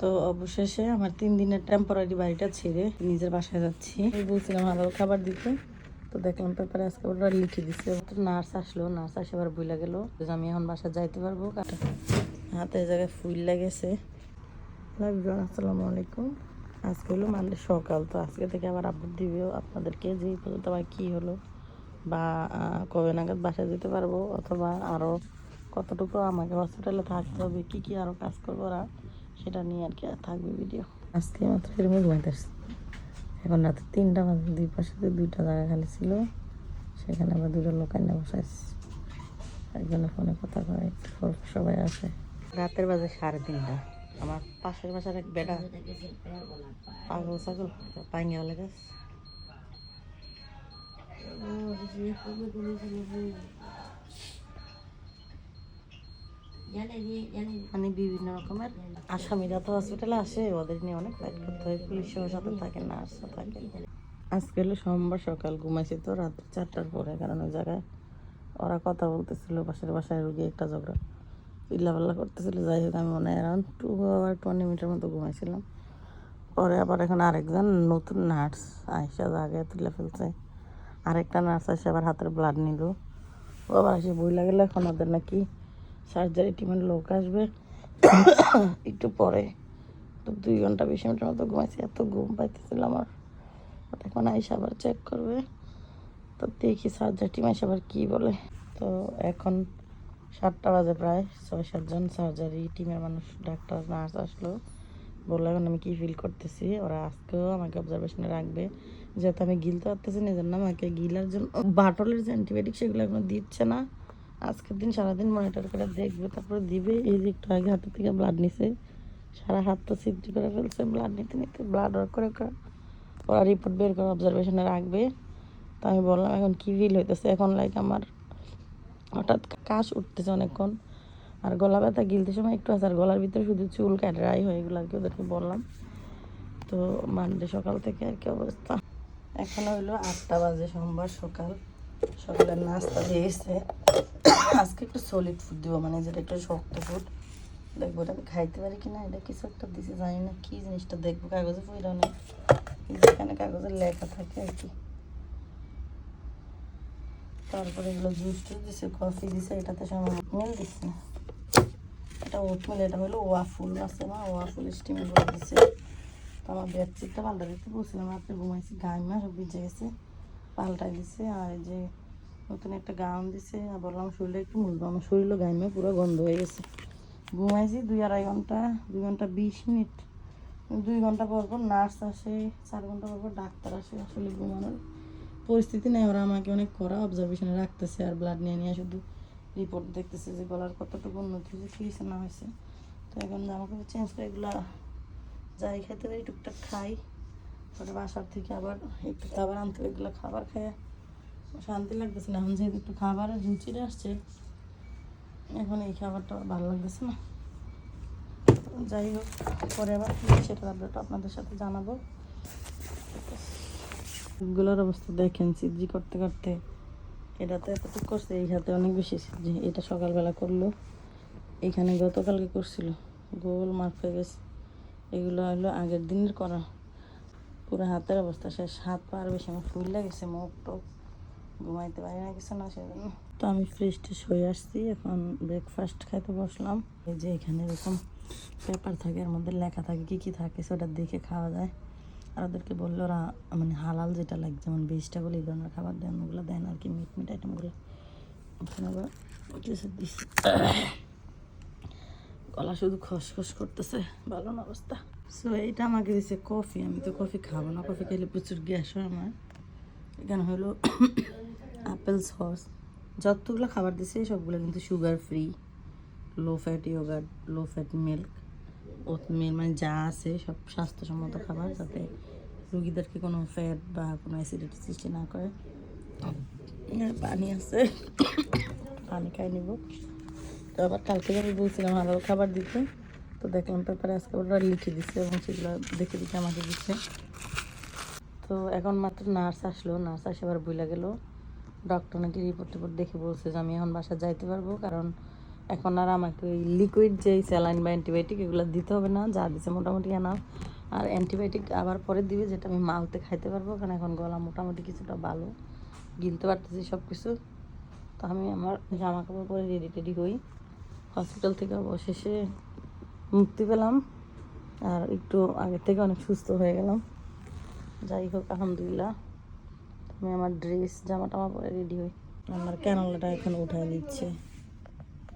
তো অবশেষে আমার তিন দিনের টেম্পোরারি বাড়িটা ছেড়ে নিজের বাসায় যাচ্ছি। বলছিলাম আরও খাবার দিতে? তো দেখলাম পেপারে আজকে ওরা লিখে দিছে। নার্স আসলো, নার্স আসে আবার বইলা গেল আমি এখন বাসা যাইতে পারব। হাতে এই জায়গায় ফুল লেগেছে। আসসালামু আলাইকুম। আজকে হলো মানডে সকাল, তো আজকে থেকে আবার আপডেট দিবে আপনাদেরকে যে পর্যন্ত আমার কী হলো বা কবে নাগাদ বাসায় যেতে পারব অথবা আরও কতটুকু আমাকে হসপিটালে থাকতে হবে, কী কী আরও কাজ করব ওরা। সেটা নিয়ে আর কি থাকবে ভিডিও আজকে মাত্র এরকম ঘুমাইতে আসছি। এখন রাতে তিনটা বাজে, দুই পাশে তো দুইটা জায়গা খালি ছিল। সেখানে আবার দুটো লোক আইনা বসাইছি। একজনের ফোনে কথা কয় সবাই আসে। রাতের বাজে সাড়ে তিনটা। আমার পাশের বাসার এক বেটা পাগল ছাগল পাইঙ্গা বলে মানে বিভিন্ন রকমের আসামিরা তো হসপিটালে আসে, ওদের নিয়ে অনেক ফাইট করতে হয় পুলিশের সাথে থাকে নার্সও থাকে। আজকে হলো সোমবার সকাল, ঘুমাইছি তো রাত চারটার পরে, কারণ ওই জায়গায় ওরা কথা বলতেছিল, পাশের বাসায় রুগী একটা ঝগড়া, চিল্লাপাল্লা করতেছিল, যাই হোক আমি মনে হয় অ্যারাউন্ড টু আওয়ার টোয়েন্টি মিনিটের মতো ঘুমাইছিলাম। পরে আবার এখন আরেকজন নতুন নার্স আইসা জায়গায় তুলে ফেলছে। আরেকটা নার্স এসে আবার হাতের ব্লাড নিল। ও আবার এসে বই লাগল এখন ওদের নাকি সার্জারি টিমের লোক আসবে। একটু পরে। তো দুই ঘণ্টা বিশ মিনিটের মতো ঘুমাইছি, এত ঘুম পাইতেছিল আমার। এখন আইসা আবার চেক করবে। তো দেখি সার্জারি টিম এসে আবার কী বলে। তো এখন সাতটা বাজে প্রায় ছয় সাতজন সার্জারি টিমের মানুষ, ডাক্তার, নার্স আসলো। বলল, এখন আমি কী ফিল করতেছি? ওরা আজকেও আমাকে অবজারভেশনে রাখবে। যেহেতু আমি গিলতে পারতেছি না জন্য আমাকে গিলার জন্য, বাটলের যে অ্যান্টিবায়োটিক সেগুলো এখনও দিচ্ছে না। আজকের দিন সারাদিন মনিটর করে দেখবে, তারপরে দিবে। এই যে একটু আগে হাতের থেকে ব্লাড নিছে। সারা হাত তো সিদ্ধি করে ফেলছে ব্লাড নিতে নিতে ব্লাড ওয়ার্ক করে করে ওরা রিপোর্ট বের করে অবজারভেশনে রাখবে। তো আমি বললাম, এখন কী ফিল হইতেছে? এখন লাইক আমার হঠাৎ কাশ উঠতেছে অনেকক্ষণ। আর গলা ব্যথা গিলতে সময় একটু আছে, আর গলার ভিতরে শুধু চুল ক্যাডরাই হয়ে এগুলো আর কি ওদেরকে বললাম। তো মানডে সকাল থেকে আর কি অবস্থা। এখন হইল আটটা বাজে সোমবার সকাল। সকালের নাস্তা দিয়েছে আজকে একটু সলিড ফুড দিব মানে যেটা একটু শক্ত ফুড দেখব এটা আমি খাইতে পারি কিনা, এটা কিছু একটা দিছে, জানি না কি জিনিসটা, দেখব কাগজে নেই। যেখানে কাগজে লেখা থাকে আর কি। তারপরে এগুলো জুস টুস দিছে কফি দিছে, এটাতে সব মিল দিচ্ছে এটা ওটমিল এটা হলো ওয়াফুল আছে না ওয়াফুল স্টিম করে দিছে। তো আমার বেডশিটটা পাল্টা দিতে বলছিলাম আপনি ঘুমাইছি গাইমা সব ভিজে গেছে। পাল্টাই দিছে, আর এই যে নতুন একটা গাউন দিছে, আর বললাম শরীরে একটু মুলবো আমার শরীরও গাইমা পুরো গন্ধ হয়ে গেছে। ঘুমাইছি দুই আড়াই ঘণ্টা, দুই ঘণ্টা বিশ মিনিট। দুই ঘণ্টা পর পর নার্স আসে, চার ঘণ্টা পর পর ডাক্তার আসে, আসলে ঘুমানোর পরিস্থিতি নেই। ওরা আমাকে অনেক করা অবজারভেশনে রাখতেছে, আর ব্লাড নিয়ে নিয়ে শুধু রিপোর্ট দেখতেছে যে গলার কতটুকু উন্নতি হয়েছে, কী না হয়েছে। তো এখন জামা কাপড় চেঞ্জ করে এগুলো যাই খেতে পারি, টুকটাক খাই। পরে বাসার থেকে আবার একটু খাবার আনতে এগুলো খাবার খেয়ে শান্তি লাগতেছে না। এখন যেহেতু একটু খাবারের রুচিটা আসছে, এখন এই খাবারটা ভালো লাগতেছে না। যাই হোক, পরে আবার সেটা আপডেট আপনাদের সাথে জানাব। গুলোর অবস্থা দেখেন সিজি করতে করতে। এটাতে এতটুকু করছে, এই হাতে অনেক বেশি সিজি এটা সকালবেলা করল, এখানে গতকালকে করছিল। গোল মার্ক হয়ে গেছে। এগুলো হলো আগের দিনের করা। পুরো হাতের অবস্থা, শেষ হাত পা আর বেশি আমার ফুল গেছে মুখ টুক ঘুমাইতে পারি না কিছু না সেজন্য। তো আমি ফ্রেশ ট্রেশ হয়ে আসছি, এখন ব্রেকফাস্ট খাইতে বসলাম। এই যে এখানে এরকম পেপার থাকে, এর মধ্যে লেখা থাকে কি কি থাকে, সেটা দেখে খাওয়া যায়। আর ওদেরকে বলল, ওরা মানে হালাল যেটা লাগে, যেমন ভেজিটেবল এই ধরনের খাবার দেন, ওগুলো দেন আর কি মিট মিট আইটেমগুলো ওখানে আবার কিছু গলা শুধু খসখস করতেছে ভালো না অবস্থা। সো এটা আমাকে দিছে কফি আমি তো কফি খাব না। কফি খেলে প্রচুর গ্যাস হয় আমার। এখানে হলো আপেল সস যতগুলো খাবার দিছে, সবগুলো কিন্তু sugar free low fat yogurt low fat milk oatmeal মানে যা আছে, সব স্বাস্থ্যসম্মত খাবার, যাতে রুগীদেরকে কোনো ফ্যাট বা কোনো অ্যাসিডিটি সৃষ্টি না করে। পানি আছে। পানি খাই নিব। তো আবার কালকে আমি বলছিলাম আরও খাবার দিতে। তো দেখলাম পেপারে আজকে ওরা লিখে দিচ্ছে এবং সেগুলো দেখে দেখে আমাকে দিচ্ছে তো এখন মাত্র নার্স আসলো, নার্স আসে আবার বইলা গেল। ডক্টর নাকি রিপোর্ট টিপোর্ট দেখে বলছে যে, আমি এখন বাসা যাইতে পারব, কারণ এখন আর আমাকে ওই লিকুইড যে স্যালাইন বা অ্যান্টিবায়োটিক এগুলো দিতে হবে না, যা দিচ্ছে মোটামুটি আনা আর অ্যান্টিবায়োটিক আবার পরে দিবে, যেটা আমি মাউতে খাইতে পারব, কারণ এখন গলা মোটামুটি কিছুটা ভালো। গিলতে পারতেছি সব কিছু তো আমি আমার জামা কাপড় পরে রেডি টেডি হই। হসপিটাল থেকে অবশেষে মুক্তি পেলাম। আর একটু আগের থেকে অনেক সুস্থ হয়ে গেলাম। যাই হোক, আলহামদুলিল্লাহ। আমি আমার ড্রেস জামা টামা পরে রেডি হই। আমার ক্যানালাটা এখন উঠায় দিচ্ছে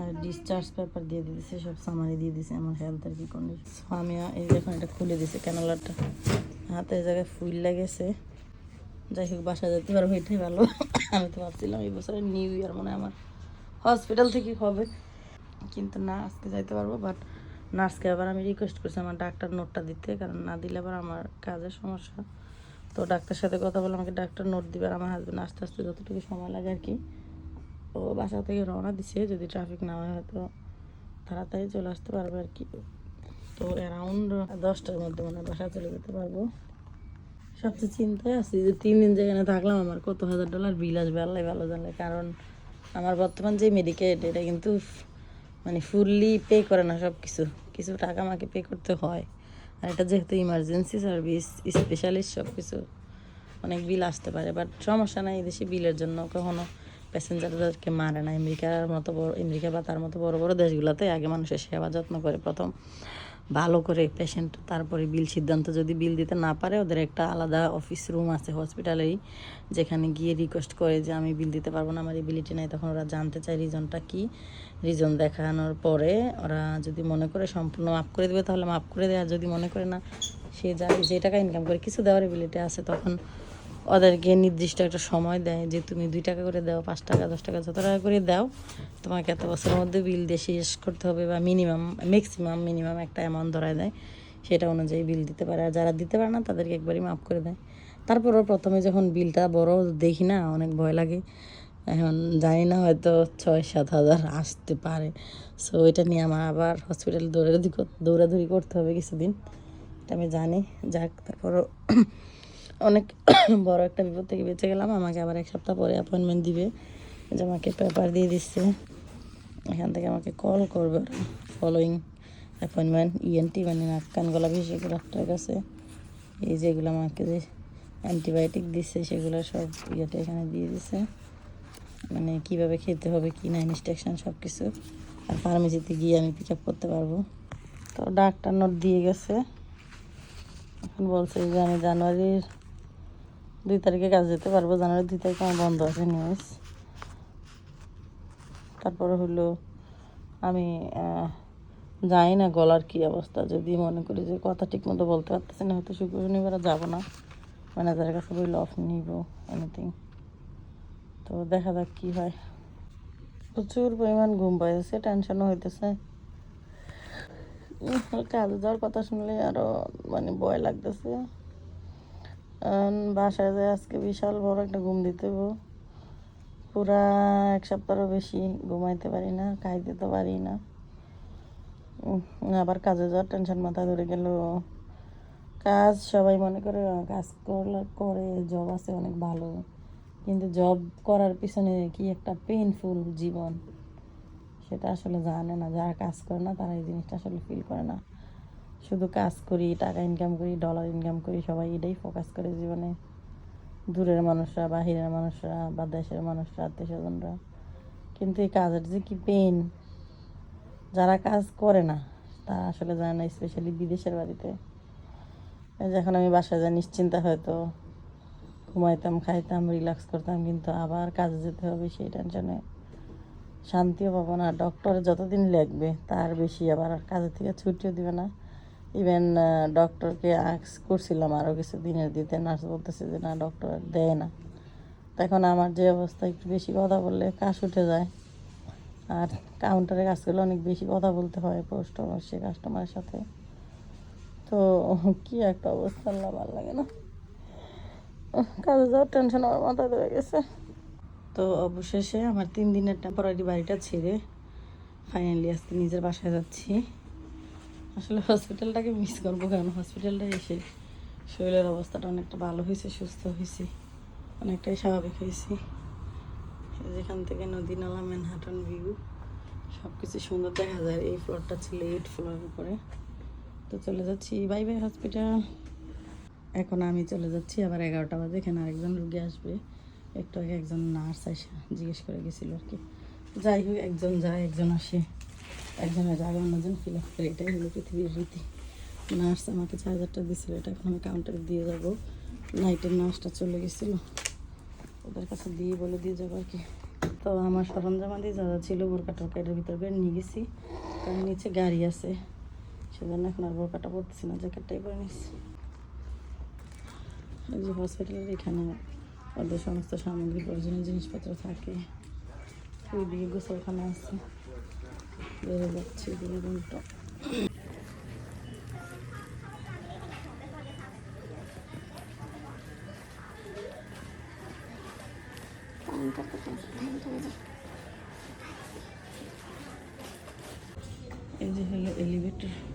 আর ডিসচার্জ পেপার দিয়ে দিয়েছে সব সামারি দিয়ে দিয়েছে আমার হেলথের কি কন্ডিশন আমি এই এখন এটা খুলে দিয়েছে ক্যানালারটা হাতের জায়গায় ফুল লাগেছে। যাই হোক বাসা যেতে পারব, এটাই ভালো। আমি তো ভাবছিলাম এই বছরে নিউ ইয়ার মনে আমার হসপিটাল থেকে হবে। কিন্তু না, আজকে যাইতে পারব বাট নার্সকে আবার আমি রিকোয়েস্ট করছি আমার ডাক্তার নোটটা দিতে, কারণ না দিলে আবার আমার কাজের সমস্যা। তো ডাক্তার সাথে কথা বলে আমাকে ডাক্তার নোট দিবে আর আমার হাজব্যান্ড আস্তে আস্তে যতটুকু সময় লাগে আর কি, ও বাসা থেকে রওনা দিছে, যদি ট্রাফিক না হয় হয়তো তাড়াতাড়ি চলে আসতে পারবে আর কি। তো অ্যারাউন্ড দশটার মধ্যে মানে বাসা চলে যেতে পারব। সবচেয়ে চিন্তায় আছি যে তিন দিন যেখানে থাকলাম আমার কত হাজার ডলার বিল আসবে আল্লাহ ভালো জানলে কারণ আমার বর্তমান যে মেডিকেট এটা কিন্তু মানে ফুললি পে করে না সব কিছু কিছু টাকা আমাকে পে করতে হয়। আর এটা যেহেতু ইমার্জেন্সি সার্ভিস স্পেশালিস্ট সব কিছু অনেক বিল আসতে পারে। বাট সমস্যা নাই এদেশে বিলের জন্য কখনো প্যাসেঞ্জারদেরকে মারে না। আমেরিকার মতো বড়, আমেরিকা বা তার মতো বড় বড় দেশগুলোতে আগে মানুষের সেবা যত্ন করে প্রথম। ভালো করে পেশেন্ট তারপরে বিল সিদ্ধান্ত যদি বিল দিতে না পারে, ওদের একটা আলাদা অফিস রুম আছে হসপিটালেই যেখানে গিয়ে রিকোয়েস্ট করে যে আমি বিল দিতে পারব না, আমার এবিলিটি নাই। তখন ওরা জানতে চায় রিজনটা কি। রিজন দেখানোর পরে ওরা যদি মনে করে সম্পূর্ণ মাফ করে দেবে, তাহলে মাফ করে দেয়। আর যদি মনে করে না, সে যা যে টাকা ইনকাম করে, কিছু দেওয়ার এবিলিটি আছে, তখন ওদেরকে নির্দিষ্ট একটা সময় দেয় যে তুমি দুই টাকা করে দাও, পাঁচ টাকা, দশ টাকা যত টাকা করে দাও, তোমাকে এত বছরের মধ্যে বিল দিয়ে শেষ করতে হবে বা মিনিমাম ম্যাক্সিমাম মিনিমাম একটা অ্যামাউন্ট ধরায় দেয়। সেটা অনুযায়ী বিল দিতে পারে। আর যারা দিতে পারে না, তাদেরকে একবারই মাফ করে দেয়। তারপরও প্রথমে যখন বিলটা বড় দেখি না, অনেক ভয় লাগে। এখন জানি না, হয়তো ছয় সাত হাজার আসতে পারে। সো এটা নিয়ে আমার আবার হসপিটাল দৌড়াদৌড়ি দৌড়াদৌড়ি করতে হবে কিছুদিন। এটা আমি জানি। যাক, তারপরও অনেক বড় একটা বিপদ থেকে বেঁচে গেলাম। আমাকে আবার এক সপ্তাহ পরে অ্যাপয়েন্টমেন্ট দিবে। যে আমাকে পেপার দিয়ে দিচ্ছে। এখান থেকে আমাকে কল করবে ফলোয়িং অ্যাপয়েন্টমেন্ট ইএনটি মানে নাক, কান, গলা বিশেষজ্ঞ ডাক্তারের কাছে। এই যেগুলো আমাকে যে অ্যান্টিবায়োটিক দিচ্ছে, সেগুলো সব ইয়েটা এখানে দিয়ে দিছে মানে কীভাবে খেতে হবে, কি না ইনস্ট্রাকশন সব কিছু আর ফার্মেসিতে গিয়ে আমি পিক আপ করতে পারব। তো ডাক্তার নোট দিয়ে গেছে। এখন বলছে যে আমি জানুয়ারির দুই তারিখে কাজ যেতে পারব, জানুয়ারি দুই তারিখে আমার বন্ধ আছে নিউজ তারপরে হলো আমি জানি না গলার কি অবস্থা, যদি মনে করি যে কথা ঠিক মতো বলতে পারতেছি না, হয়তো শুক্র শনিবার যাব না। ম্যানেজারের কাছে বললে অফ নিব এনিথিং তো দেখা যাক কি হয়। প্রচুর পরিমাণ ঘুম পাইতেছে টেনশনও হইতেছে। কাজে যাওয়ার কথা শুনলে আরও মানে ভয় লাগতেছে। বাসায় যায় আজকে বিশাল বড় একটা ঘুম দিতে হইব। পুরা এক সপ্তাহেরও বেশি ঘুমাইতে পারি না, খাইতে তো পারি না। আবার কাজে যাওয়ার টেনশন মাথা ধরে গেল। কাজ সবাই মনে করে কাজ করলে, করে জব আছে অনেক ভালো। কিন্তু জব করার পিছনে কি একটা পেইনফুল জীবন? সেটা আসলে জানে না। যারা কাজ করে না, তারা এই জিনিসটা আসলে ফিল করে না। শুধু কাজ করি, টাকা ইনকাম করি ডলার ইনকাম করি, সবাই এটাই ফোকাস করে জীবনে। দূরের মানুষরা, বাহিরের মানুষরা বা দেশের মানুষরা আত্মীয় স্বজনরা কিন্তু এই কাজের যে কি পেন যারা কাজ করে না, তারা আসলে জানে না স্পেশালি বিদেশের বাড়িতে। যখন আমি বাসায় যাই, নিশ্চিন্তা হয়তো ঘুমাইতাম, খাইতাম রিল্যাক্স করতাম, কিন্তু আবার কাজে যেতে হবে সেই টেনশনে শান্তিও পাবো না। ডক্টর যতদিন লাগবে তার বেশি আবার কাজের থেকে ছুটিও দিবে না। ইভেন ডক্টরকে আক্স করছিলাম আরও কিছু দিনের দিতে। নার্স বলতেছে যে, না ডক্টর দেয় না। তো এখন আমার যে অবস্থা, একটু বেশি কথা বললে কাশ উঠে যায়। আর কাউন্টারে কাজ করলে অনেক বেশি কথা বলতে হয় পোস্ট অবশ্যই কাস্টমারের সাথে। তো কি একটা অবস্থা, আল্লাহ ভালো লাগে না। কাজে যাওয়ার টেনশন আমার মাথায় ধরে গেছে। তো অবশেষে আমার তিন দিনের টেম্পোরারি বাড়িটা ছেড়ে ফাইনালি আজকে নিজের বাসায় যাচ্ছি। আসলে হসপিটালটাকে মিস করব কারণ হসপিটালটা এসে শরীরের অবস্থাটা অনেকটা ভালো হয়েছে, সুস্থ হয়েছি, অনেকটাই স্বাভাবিক হয়েছি। যেখান থেকে নদী নালা ম্যানহাটন ভিউ সব কিছু সুন্দর দেখা যায়। এই ফ্লোরটা ছিল এইট ফ্লোরের উপরে। তো চলে যাচ্ছি বাই বাই হসপিটাল এখন আমি চলে যাচ্ছি, আবার এগারোটা বাজে, এখানে আরেকজন রুগী আসবে। একটু আগে একজন নার্স এসে জিজ্ঞেস করে গেছিল আর কি। যাই হোক, একজন যায়, একজন আসে। একজনের জায়গা অন্যজন ফিল আপ করে, এটাই হলো পৃথিবীর রীতি। নার্স আমাকে চার্জারটা দিয়েছিল এটা এখন আমি কাউন্টারে দিয়ে যাব। নাইটের নার্সটা চলে গেছিল। ওদের কাছে দিয়ে বলে দিয়ে যাব আর কি। তো আমার সরঞ্জামাদি যা যা ছিল বোরকা টোরকা এটার ভিতর করে নিয়ে গেছি। কারণ নিচে গাড়ি আছে, সেজন্য এখন আর বোরকাটা পড়তেছি না, জ্যাকেটটাই পরে নিচ্ছি যে হসপিটালের এখানে ওদের সমস্ত সামগ্রী প্রয়োজনীয় জিনিসপত্র থাকে। ওই দিকে গোসলখানা আছে। বেড়ে যাচ্ছে এদিকে রুমটা এই যে হলো এলিভেটর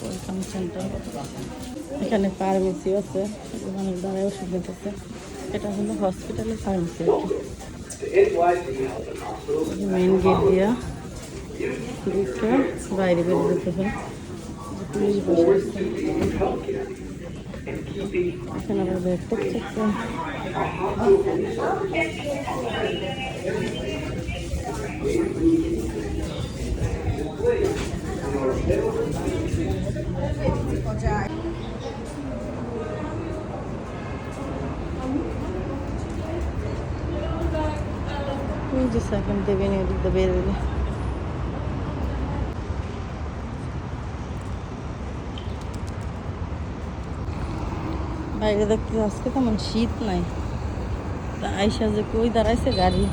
ওয়েলকাম সেন্টার এখানে ফার্মেসি আছে দোকানের দ্বারাই ওষুধ দিতেছে। এটা হলো হসপিটালের ফার্মেসি মেইন গেট দিয়া বাইরে বেরিয়ে যেতে হয় পুলিশ বসে Sen a second. They've sakın de beni ödülde. বাইরে দেখতে আজকে তেমন শীত নাই। আইসা যে কই দাঁড়াইছে গাড়ি।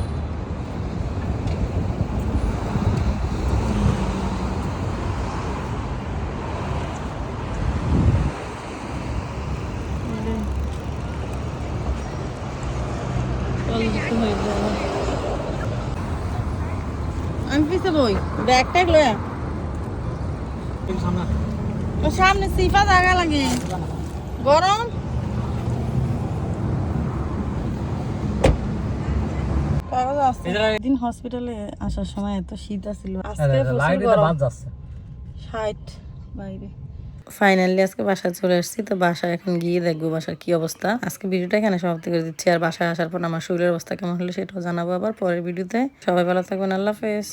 আমি পিছে বই ব্যাগ ট্যাগ লয়া ও সামনে সিফা জায়গা লাগে। গরম। দিন হসপিটালে আসার সময় এত শীত আছিল। আজকে প্রচুর গরম। ষাট বাইরে। ফাইনালি আজকে বাসায় চলে আসছি তো বাসায় এখন গিয়ে দেখব বাসার কি অবস্থা। আজকে ভিডিওটা এখানে সমাপ্তি করে দিচ্ছি। আর বাসায় আসার পর আমার শরীরের অবস্থা কেমন হলো সেটাও জানাব আবার পরের ভিডিওতে। সবাই ভালো থাকবেন আল্লাহ হাফেজ।